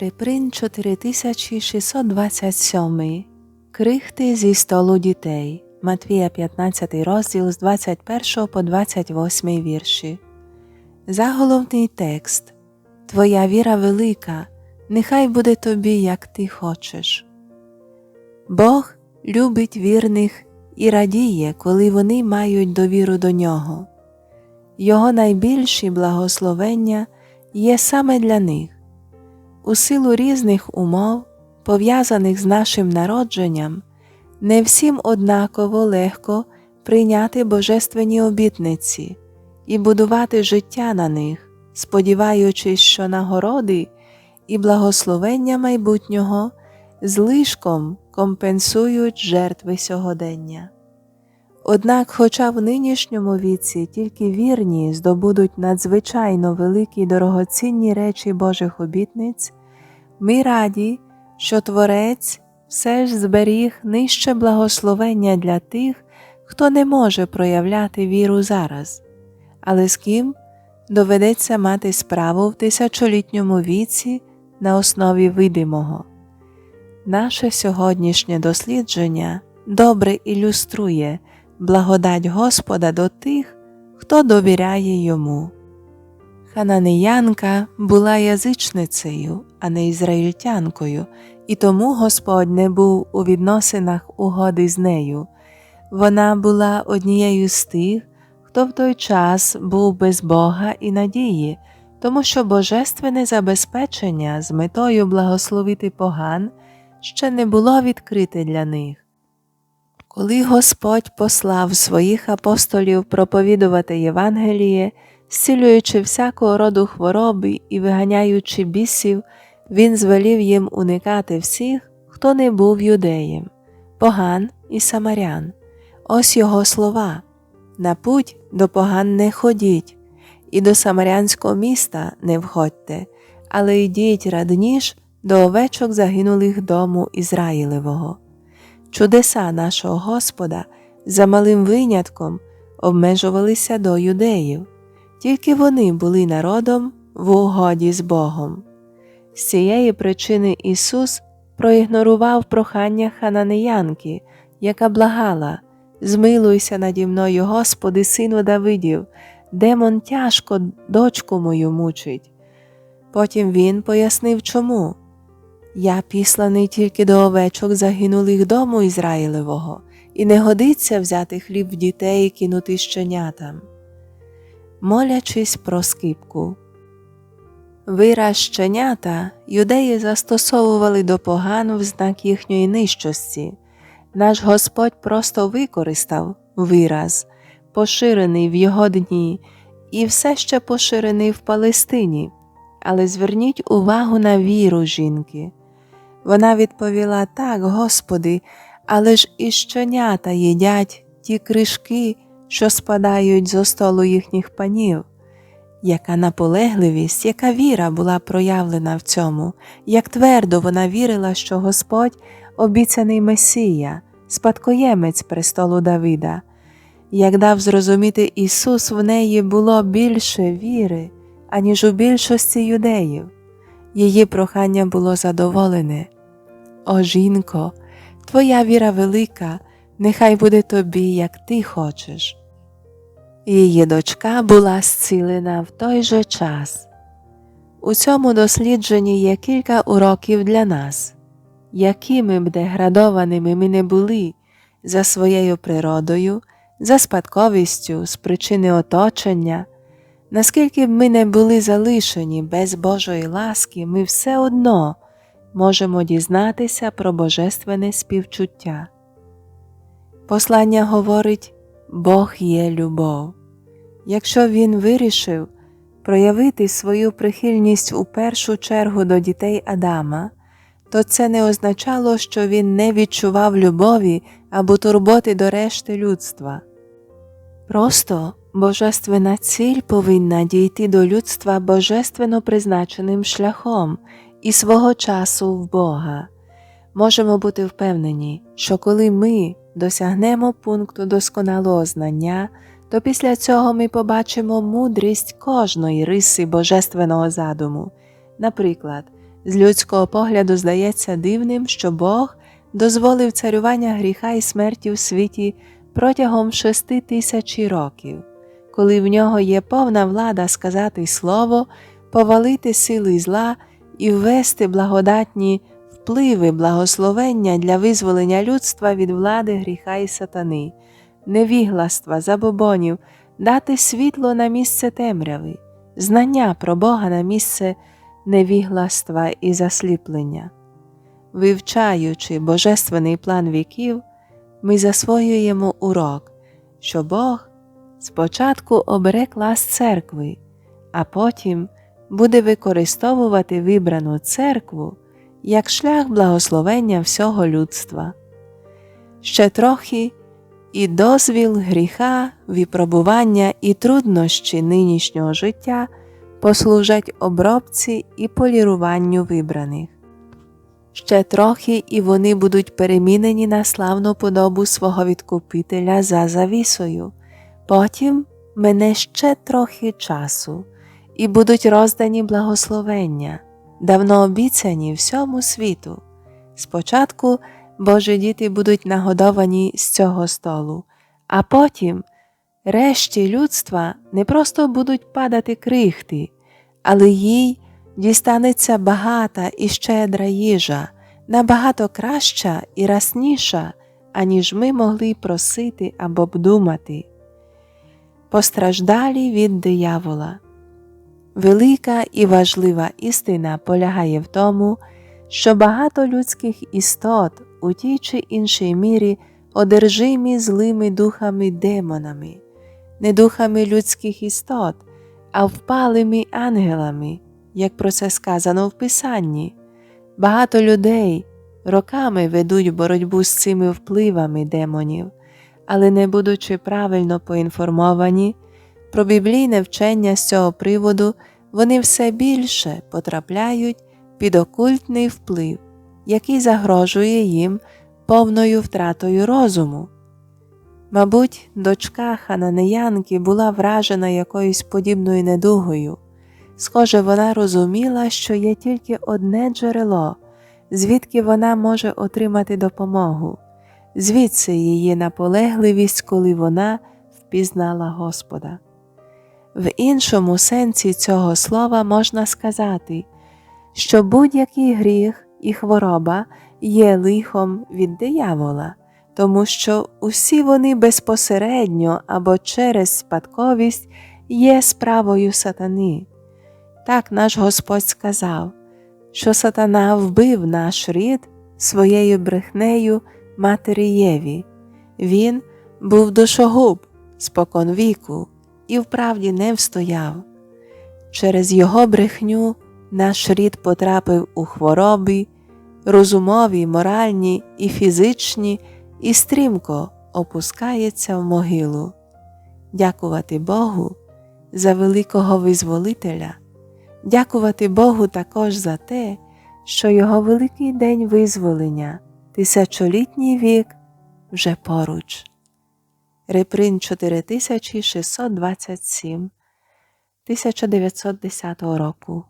Реприн 4627. Крихти зі столу дітей. Матвія 15 розділ з 21 по 28 вірші. Заголовний текст Твоя віра велика, нехай буде тобі, як ти хочеш. Бог любить вірних і радіє, коли вони мають довіру до нього. Його найбільші благословення є саме для них. У силу різних умов, пов'язаних з нашим народженням, не всім однаково легко прийняти божественні обітниці і будувати життя на них, сподіваючись, що нагороди і благословення майбутнього злишком компенсують жертви сьогодення. Однак, хоча в нинішньому віці тільки вірні здобудуть надзвичайно великі й дорогоцінні речі Божих обітниць, ми раді, що Творець все ж зберіг нижче благословення для тих, хто не може проявляти віру зараз, але з ким доведеться мати справу в тисячолітньому віці на основі видимого. Наше сьогоднішнє дослідження добре ілюструє благодать Господа до тих, хто довіряє йому. Хананеянка була язичницею, а не ізраїльтянкою, і тому Господь не був у відносинах угоди з нею. Вона була однією з тих, хто в той час був без Бога і надії, тому що божественне забезпечення з метою благословити поган ще не було відкрите для них. Коли Господь послав своїх апостолів проповідувати Євангеліє, зцілюючи всякого роду хвороби і виганяючи бісів, Він звелів їм уникати всіх, хто не був юдеєм, поган і самарян. Ось його слова на путь до поган не ходіть, і до самарянського міста не входьте, але йдіть радніш до овечок загинулих дому Ізраїлевого. Чудеса нашого Господа за малим винятком обмежувалися до юдеїв, тільки вони були народом в угоді з Богом. З цієї причини Ісус проігнорував прохання хананеянки, яка благала Змилуйся наді мною, Господи, сину Давидів, демон тяжко дочку мою мучить. Потім він пояснив чому. Я післаний тільки до овечок загинулих дому Ізраїлевого, і не годиться взяти хліб в дітей і кинути щенятам. Молячись про скипку. Вираз щенята юдеї застосовували до поган в знак їхньої нижчості. Наш Господь просто використав вираз, поширений в його дні, і все ще поширений в Палестині. Але зверніть увагу на віру жінки. Вона відповіла так, Господи, але ж і щенята їдять ті кришки, що спадають зо столу їхніх панів. Яка наполегливість, яка віра була проявлена в цьому, як твердо вона вірила, що Господь обіцяний Месія, спадкоємець престолу Давида, як дав зрозуміти Ісус, в неї було більше віри, аніж у більшості юдеїв. Її прохання було задоволене. О жінко, твоя віра велика, нехай буде тобі, як ти хочеш. Її дочка була зцілена в той же час. У цьому дослідженні є кілька уроків для нас, якими б деградованими ми не були за своєю природою, за спадковістю з причини оточення, наскільки б ми не були залишені без Божої ласки, ми все одно можемо дізнатися про божественне співчуття. Послання говорить Бог є любов. Якщо Він вирішив проявити свою прихильність у першу чергу до дітей Адама, то це не означало, що він не відчував любові або турботи до решти людства. Просто божественна ціль повинна дійти до людства божественно призначеним шляхом і свого часу в Бога. Можемо бути впевнені, що коли ми досягнемо пункту досконалого знання, то після цього ми побачимо мудрість кожної риси божественного задуму. Наприклад, З людського погляду здається дивним, що Бог дозволив царювання гріха і смерті в світі протягом шести тисячі років, коли в нього є повна влада сказати слово, повалити сили зла і ввести благодатні впливи благословення для визволення людства від влади гріха і сатани, невігластва, забобонів, дати світло на місце темряви, знання про Бога на місце невігластва і засліплення. Вивчаючи божественний план віків, ми засвоюємо урок, що Бог спочатку обере клас церкви, а потім буде використовувати вибрану церкву як шлях благословення всього людства. Ще трохи і дозвіл гріха, випробування і труднощі нинішнього життя послужать обробці і поліруванню вибраних. Ще трохи і вони будуть перемінені на славну подобу свого відкупителя за завісою, потім мене ще трохи часу, і будуть роздані благословення, давно обіцяні всьому світу. Спочатку Божі діти будуть нагодовані з цього столу, а потім решті людства не просто будуть падати крихти, але їй дістанеться багата і щедра їжа, набагато краща і расніша, аніж ми могли просити або б думати. Постраждалі від диявола. Велика і важлива істина полягає в тому, що багато людських істот у тій чи іншій мірі одержимі злими духами демонами, не духами людських істот, а впалими ангелами, як про це сказано в Писанні. Багато людей роками ведуть боротьбу з цими впливами демонів, але не будучи правильно поінформовані про біблійне вчення з цього приводу, вони все більше потрапляють під окультний вплив, який загрожує їм повною втратою розуму. Мабуть, дочка хананеянки була вражена якоюсь подібною недугою. Схоже, вона розуміла, що є тільки одне джерело, звідки вона може отримати допомогу, звідси її наполегливість, коли вона впізнала Господа. В іншому сенсі цього слова можна сказати, що будь-який гріх і хвороба є лихом від диявола, тому що усі вони безпосередньо або через спадковість є справою сатани. Так наш Господь сказав, що сатана вбив наш рід своєю брехнею матері Єві. Він був душогуб спокон віку і вправді не встояв. Через його брехню наш рід потрапив у хвороби, розумові, моральні і фізичні, і стрімко опускається в могилу. Дякувати Богу за великого визволителя, дякувати Богу також за те, що Його великий день визволення, тисячолітній вік вже поруч. Реприн 4627 1910 року